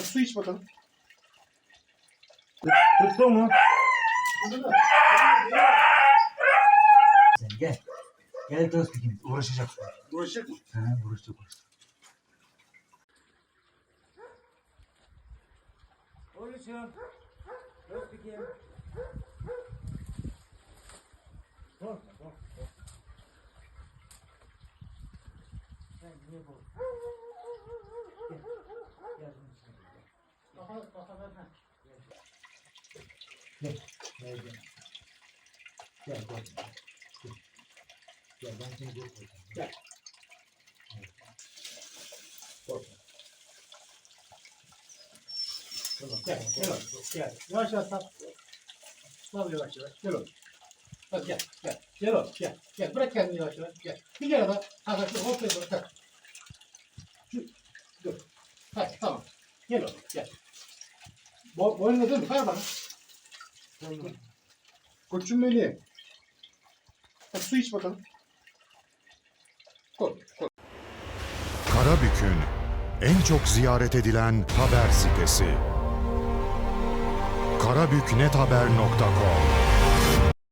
Hadi su iç bakalım. Tuttu mu? Sen gel. Gel dost bakayım. Uğraşacak. Uğraşacak mı? Ha, uğraşacak uğraşacak. Oğlum. Dost bakayım. Korkma korkma. korkma. Sen niye korktun? Gel. Gel bunun içine gel. Kafa, kafadan ha. Gel. Gel gel. Gel. Gel. Gel ben seni korkutacağım. Gel. Korkma. Tamam. Gel, gel. Gel. Yavaş yavaş sal. Sal yavaş yavaş. Gel oğlum. Hadi gel, gel. Gel oğlum, gel. Gel, bırak kendini yavaş yavaş. Gel. Bir kere daha. Hadi, hadi, hop, hop, hop. Şu, dur. Hadi, tamam. Gel oğlum, gel. Bo boynuna dön, ver bana. Koçum. Hadi su iç bakalım. Koy, koy. Karabük'ün en çok ziyaret edilen haber sitesi. karabüknethaber.com